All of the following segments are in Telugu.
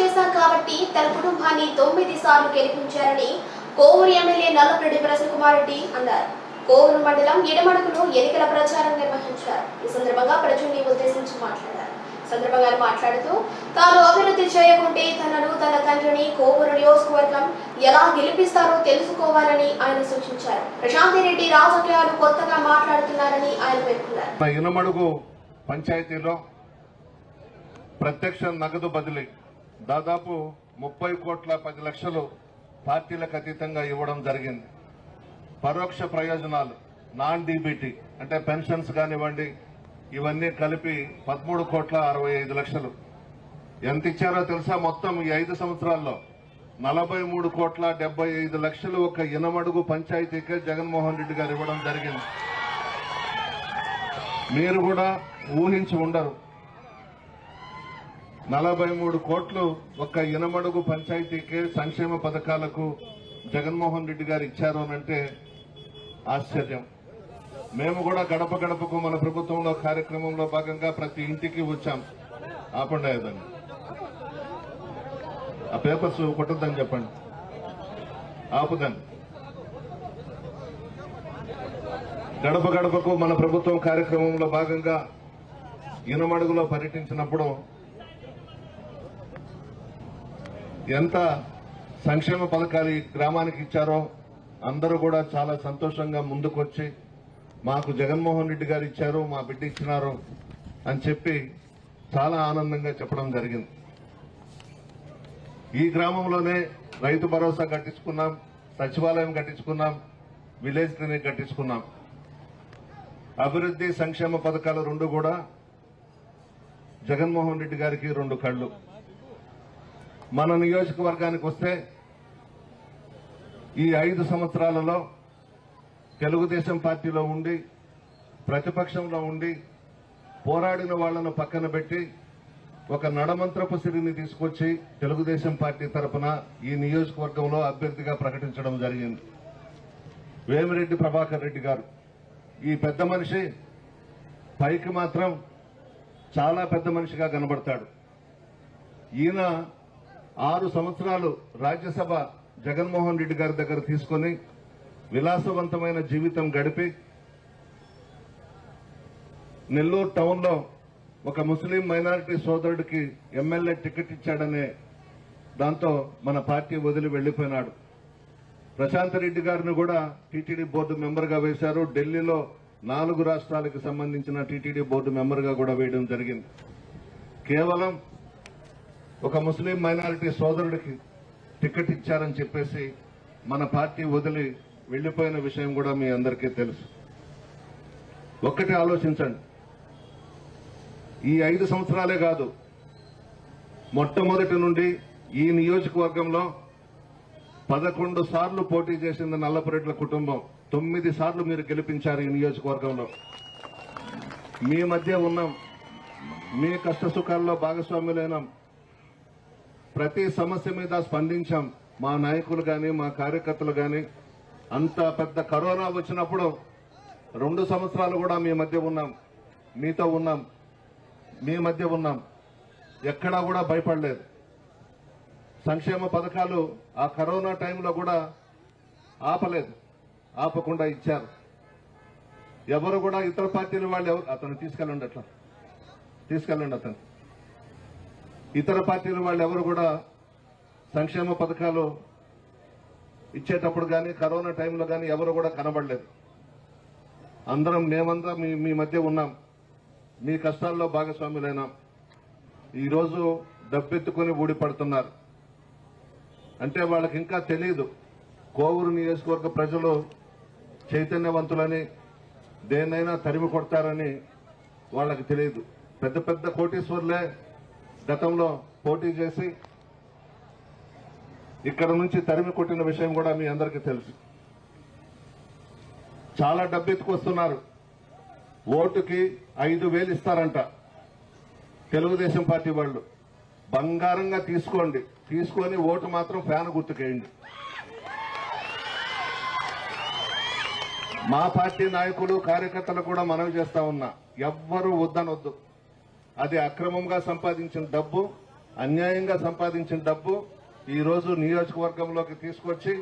చేశాం కాబట్టి తన కుటుంబాన్ని తొమ్మిది సార్లు గెలిపించారని కోవూరు ఎమ్మెల్యే నల్లపరెడ్డి ప్రసన్నకుమార్ రెడ్డి అన్నారు. కోవూరు మండలం ఇడమడుగులో ఎన్నికల ప్రచారం నిర్వహించారు. ఈ సందర్భంగా ప్రజల్ని ఉద్దేశించి మాట్లాడారు. సందర్భంగా ఆయన మాట్లాడుతూ తాను అభివృద్ధి చేయకుంటే తనను తన తండ్రిని కోవూరు నియోజకవర్గం ఎలా గెలిపిస్తారో తెలుసుకోవాలని ఆయన సూచించారు. ప్రశాంతి రెడ్డి రాజకీయాలు కొత్తగా మాట్లాడుతున్నారని ఆయన పేర్కొన్నారు. పంచాయతీలో ప్రత్యక్ష నగదు బదిలీ దాదాపు ముప్పై కోట్ల పది లక్షలు పార్టీలకు అతీతంగా ఇవ్వడం జరిగింది. పరోక్ష ప్రయోజనాలు నాన్ డీబీటీ అంటే పెన్షన్స్ కానివ్వండి ఇవన్నీ కలిపి పదమూడు కోట్ల అరవై ఐదు లక్షలు. ఎంత ఇచ్చారో తెలుసా? మొత్తం ఈ ఐదు సంవత్సరాల్లో నలభై మూడు కోట్ల డెబ్బై ఐదు లక్షలు ఒక ఇనమడుగు పంచాయతీకే జగన్మోహన్ రెడ్డి గారు ఇవ్వడం జరిగింది. మీరు కూడా ఊహించి ఉండరు. నలభై మూడు కోట్లు ఒక్క ఇనమడుగు పంచాయతీకే సంక్షేమ పథకాలకు జగన్మోహన్ రెడ్డి గారు ఇచ్చారు అని అంటే ఆశ్చర్యం. మేము కూడా గడప గడపకు మన ప్రభుత్వంలో కార్యక్రమంలో భాగంగా ప్రతి ఇంటికి వచ్చాం. ఆపండి ఆ పేపర్స్ కొట్టద్దని చెప్పండి. ఆపుదాన్ని గడప గడపకు మన ప్రభుత్వం కార్యక్రమంలో భాగంగా ఇనమడుగులో పర్యటించినప్పుడు ఎంత సంక్షేమ పథకాలు ఈ గ్రామానికి ఇచ్చారో అందరూ కూడా చాలా సంతోషంగా ముందుకొచ్చి మాకు జగన్మోహన్ రెడ్డి గారు ఇచ్చారు మా బిడ్డ ఇచ్చినారు అని చెప్పి చాలా ఆనందంగా చెప్పడం జరిగింది. ఈ గ్రామంలోనే రైతు భరోసా కట్టించుకున్నాం సచివాలయం కట్టించుకున్నాం విలేజ్ క్లినిక్ కట్టించుకున్నాం. అభివృద్ధి సంక్షేమ పథకాలు రెండు కూడా జగన్మోహన్ రెడ్డి గారికి రెండు కళ్ళు. మన నియోజకవర్గానికి వస్తే ఈ ఐదు సంవత్సరాలలో తెలుగుదేశం పార్టీలో ఉండి ప్రతిపక్షంలో ఉండి పోరాడిన వాళ్ళను పక్కన పెట్టి ఒక నడమంత్రపు సిరిని తీసుకొచ్చి తెలుగుదేశం పార్టీ తరపున ఈ నియోజకవర్గంలో అభ్యర్థిగా ప్రకటించడం జరిగింది. వేమిరెడ్డి ప్రభాకర్ రెడ్డి గారు. ఈ పెద్ద మనిషి పైకి మాత్రం చాలా పెద్ద మనిషిగా కనబడతాడు. ఈయన ఆరు సంవత్సరాలు రాజ్యసభ జగన్మోహన్ రెడ్డి గారి దగ్గర తీసుకొని విలాసవంతమైన జీవితం గడిపి నెల్లూరు టౌన్లో ఒక ముస్లిం మైనారిటీ సోదరుడికి ఎమ్మెల్యే టికెట్ ఇచ్చాడనే దాంతో మన పార్టీ వదిలి వెళ్ళిపోయినాడు ప్రశాంత్ రెడ్డి గారిని కూడా టీటీడీ బోర్డు మెంబర్గా వేశారు. ఢిల్లీలో నాలుగు రాష్ట్రాలకు సంబంధించిన టీటీడీ బోర్డు మెంబర్గా కూడా వేయడం జరిగింది. కేవలం ఒక ముస్లిం మైనారిటీ సోదరుడికి టికెట్ ఇచ్చారని చెప్పేసి మన పార్టీ వదిలి వెళ్ళిపోయిన విషయం కూడా మీ అందరికీ తెలుసు. ఒక్కటి ఆలోచించండి. ఈ ఐదు సంవత్సరాలే కాదు మొట్టమొదటి నుండి ఈ నియోజకవర్గంలో పదకొండు సార్లు పోటీ చేసింది నల్లపురెడ్ల కుటుంబం. తొమ్మిది సార్లు మీరు గెలిపించారు ఈ నియోజకవర్గంలో. మీ మధ్య ఉన్నాం. మీ కష్ట సుఖాల్లో భాగస్వాములైనాం. ప్రతి సమస్య మీద స్పందించాం. మా నాయకులు కానీ మా కార్యకర్తలు కానీ అంత పెద్ద కరోనా వచ్చినప్పుడు రెండు సంవత్సరాలు కూడా మీ మధ్య ఉన్నాం. మీతో ఉన్నాం. మీ మధ్య ఉన్నాం. ఎక్కడా కూడా భయపడలేదు. సంక్షేమ పథకాలు ఆ కరోనా టైంలో కూడా ఆపలేదు. ఆపకుండా ఇచ్చారు. ఎవరు కూడా ఇతర పార్టీల వాళ్ళు ఎవరు అతను తీసుకెళ్ళండి అట్లా. తీసుకెళ్ళండి అతను. ఇతర పార్టీల వాళ్ళు ఎవరు కూడా సంక్షేమ పథకాలు ఇచ్చేటప్పుడు కానీ కరోనా టైంలో కానీ ఎవరు కూడా కనబడలేదు. అందరం మేమంతా మీ మీ మధ్య ఉన్నాం. మీ కష్టాల్లో భాగస్వాములైనాం. ఈరోజు డబ్బెత్తుకుని ఊడిపడుతున్నారు. అంటే వాళ్ళకి ఇంకా తెలియదు కోవూరు నియోజకవర్గ ప్రజలు చైతన్యవంతులని దేన్నైనా తరిమి కొడతారని వాళ్ళకి తెలియదు పెద్ద పెద్ద కోటీశ్వర్లే గతంలో పోటీ చేసి ఇక్కడ నుంచి తరిమి కొట్టిన విషయం కూడా మీ అందరికీ తెలుసు. చాలా డబ్బు ఎత్తుకొస్తున్నారు ఓటుకి ఐదు వేలు ఇస్తారంట తెలుగుదేశం పార్టీ వాళ్ళు. బంగారంగా తీసుకోండి. తీసుకొని ఓటు మాత్రం ఫ్యాన్ గుర్తుకేయండి. మా పార్టీ నాయకులు కార్యకర్తలు కూడా మనవి చేస్తా ఉన్నా. ఎవ్వరూ వద్దనొద్దు. అది అక్రమంగా సంపాదించిన డబ్బు అన్యాయంగా సంపాదించిన డబ్బు ఈరోజు నియోజకవర్గంలోకి తీసుకొచ్చి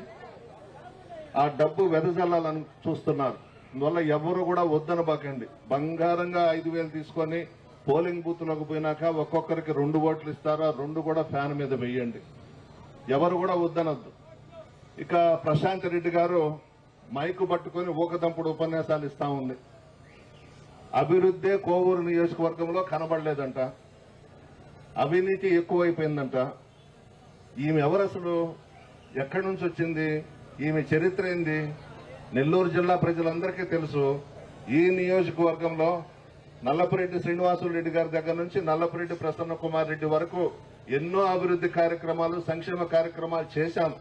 ఆ డబ్బు వెదజల్లాలని చూస్తున్నారు. అందువల్ల ఎవరు కూడా వద్దనబాకండి. బంగారంగా ఐదు వేలు తీసుకొని పోలింగ్ బూత్లోకి పోయినాక ఒక్కొక్కరికి రెండు ఓట్లు ఇస్తారా రెండు కూడా ఫ్యాన్ మీద వేయండి. ఎవరు కూడా వద్దనొద్దు. ఇక ప్రశాంత్ రెడ్డి గారు మైకు పట్టుకొని ఊకదంపుడు ఉపన్యాసాలు ఇస్తా ఉంది. అభివృద్ధే కోవూరు నియోజకవర్గంలో కనబడలేదంట. అవినీతి ఎక్కువైపోయిందంట. ఈమె ఎవరు అసలు? ఎక్కడి నుంచి వచ్చింది? ఈమె చరిత్ర ఏంది? నెల్లూరు జిల్లా ప్రజలందరికీ తెలుసు. ఈ నియోజకవర్గంలో నల్లపురెడ్డి శ్రీనివాసులరెడ్డి గారి దగ్గర నుంచి నల్లపురెడ్డి ప్రసన్న కుమార్ రెడ్డి వరకు ఎన్నో అభివృద్ధి కార్యక్రమాలు సంక్షేమ కార్యక్రమాలు చేశాం.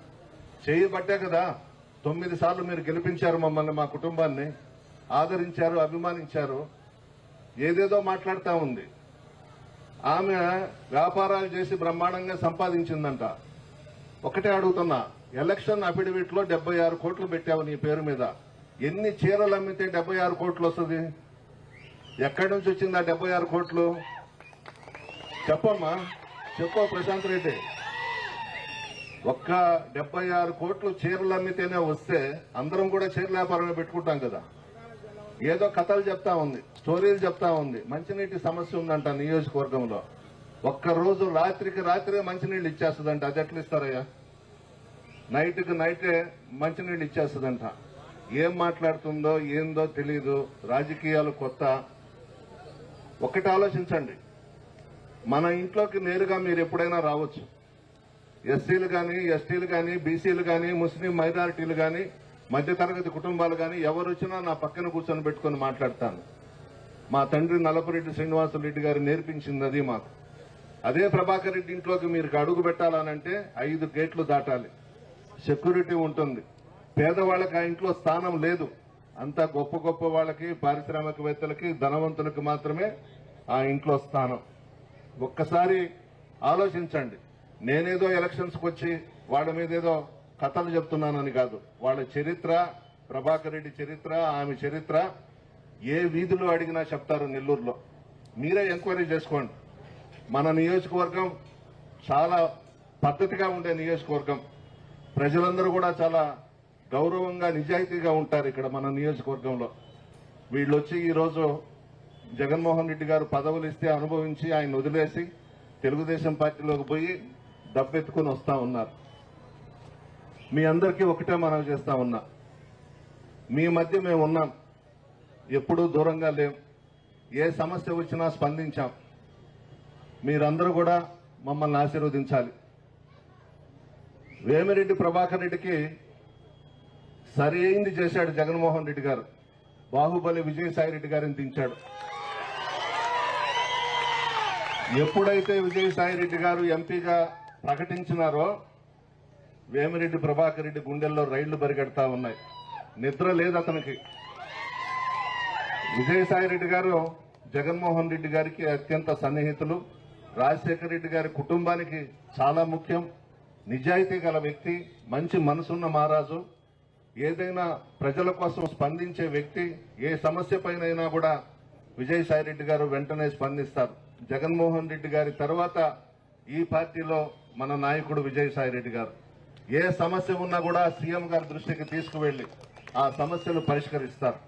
చేయబట్టే కదా తొమ్మిది సార్లు మీరు గెలిపించారు మమ్మల్ని మా కుటుంబాన్ని. ఆదరించారు అభిమానించారు ఏదేదో మాట్లాడుతూ ఉంది. ఆమె వ్యాపారాలు చేసి బ్రహ్మాండంగా సంపాదించిందంట. ఒకటే అడుగుతున్నా ఎలక్షన్ అఫిడవిట్లో డెబ్బై ఆరు కోట్లు పెట్టావు నీ పేరు మీద. ఎన్ని చీరలు అమ్మితే డెబ్బై ఆరు కోట్లు వస్తుంది? ఎక్కడి నుంచి వచ్చింది ఆ డెబ్బై ఆరు కోట్లు? చెప్పమ్మా చెప్పు ప్రశాంత్ రెడ్డి. ఒక్క డెబ్బై ఆరు కోట్లు చీరలు అమ్మితేనే వస్తే అందరం కూడా చీరల వ్యాపారమే పెట్టుకుంటాం కదా. ఏదో కథలు చెప్తా ఉంది స్టోరీలు చెప్తా ఉంది. మంచినీటి సమస్య ఉందంట నియోజకవర్గంలో. ఒక్క రోజు రాత్రికి రాత్రే మంచినీళ్ళు ఇచ్చేస్తుందంట. అది ఎట్లా ఇస్తారయ్యా? నైట్కి నైటే మంచినీళ్ళు ఇచ్చేస్తుందంట. ఏం మాట్లాడుతుందో ఏందో తెలియదు రాజకీయాలు కొత్త. ఒకటి ఆలోచించండి. మన ఇంట్లోకి నేరుగా మీరు ఎప్పుడైనా రావచ్చు. ఎస్సీలు కానీ ఎస్టీలు కానీ బీసీలు కానీ ముస్లిం మైనారిటీలు కానీ మధ్యతరగతి కుటుంబాలు కానీ ఎవరు వచ్చినా నా పక్కన కూర్చొని పెట్టుకొని మాట్లాడతాను. మా తండ్రి నలపరెడ్డి శ్రీనివాసరెడ్డి గారు నేర్పించింది అది మాకు. అదే ప్రభాకర్ రెడ్డి ఇంట్లోకి మీరు అడుగు పెట్టాలనంటే ఐదు గేట్లు దాటాలి. సెక్యూరిటీ ఉంటుంది. పేదవాళ్ళకి ఆ ఇంట్లో స్థానం లేదు. అంతా గొప్ప గొప్ప వాళ్ళకి పారిశ్రామికవేత్తలకి ధనవంతులకి మాత్రమే ఆ ఇంట్లో స్థానం. ఒక్కసారి ఆలోచించండి. నేనేదో ఎలక్షన్స్కి వచ్చి వాళ్ళ మీద ఏదో కథలు చెప్తున్నానని కాదు. వాళ్ళ చరిత్ర ప్రభాకర్ రెడ్డి చరిత్ర ఆమె చరిత్ర ఏ వీధిలో అడిగినా చెప్తారు నెల్లూరులో. మీరే ఎంక్వైరీ చేసుకోండి. మన నియోజకవర్గం చాలా పద్ధతిగా ఉండే నియోజకవర్గం. ప్రజలందరూ కూడా చాలా గౌరవంగా నిజాయితీగా ఉంటారు ఇక్కడ మన నియోజకవర్గంలో. వీళ్ళు వచ్చి ఈరోజు జగన్మోహన్ రెడ్డి గారు పదవులు ఇస్తే అనుభవించి ఆయన వదిలేసి తెలుగుదేశం పార్టీలోకి పోయి డబ్బెత్తుకుని వస్తా ఉన్నారు. మీ అందరికీ ఒకటే మనవి చేస్తా ఉన్నా. మీ మధ్య మేము ఉన్నాం. ఎప్పుడూ దూరంగా లేం. ఏ సమస్య వచ్చినా స్పందించాం. మీరందరూ కూడా మమ్మల్ని ఆశీర్వదించాలి. వేమిరెడ్డి ప్రభాకర్ రెడ్డికి సరి అయింది చేశాడు జగన్మోహన్ రెడ్డి గారు. బాహుబలి విజయసాయి రెడ్డి గారిని దించాడు. ఎప్పుడైతే విజయసాయి రెడ్డి గారు ఎంపీగా ప్రకటించినారో వేమిరెడ్డి ప్రభాకర్ రెడ్డి గుండెల్లో రైళ్ళు పరిగెడతా ఉన్నాయి. నిద్ర లేదు అతనికి. విజయసాయి రెడ్డి గారు జగన్మోహన్ రెడ్డి గారికి అత్యంత సన్నిహితులు. రాజశేఖర రెడ్డి గారి కుటుంబానికి చాలా ముఖ్యం. నిజాయితీ గల వ్యక్తి మంచి మనసున్న మహారాజు. ఏదైనా ప్రజల కోసం స్పందించే వ్యక్తి ఏ సమస్య పైనైనా కూడా విజయసాయి రెడ్డి గారు వెంటనే స్పందిస్తారు. జగన్మోహన్ రెడ్డి గారి తర్వాత ఈ పార్టీలో మన నాయకుడు విజయసాయి రెడ్డి గారు. ఏ సమస్య ఉన్నా కూడా సీఎం గారి దృష్టికి తీసుకువెళ్ళి ఆ సమస్యలు పరిష్కరిస్తారు.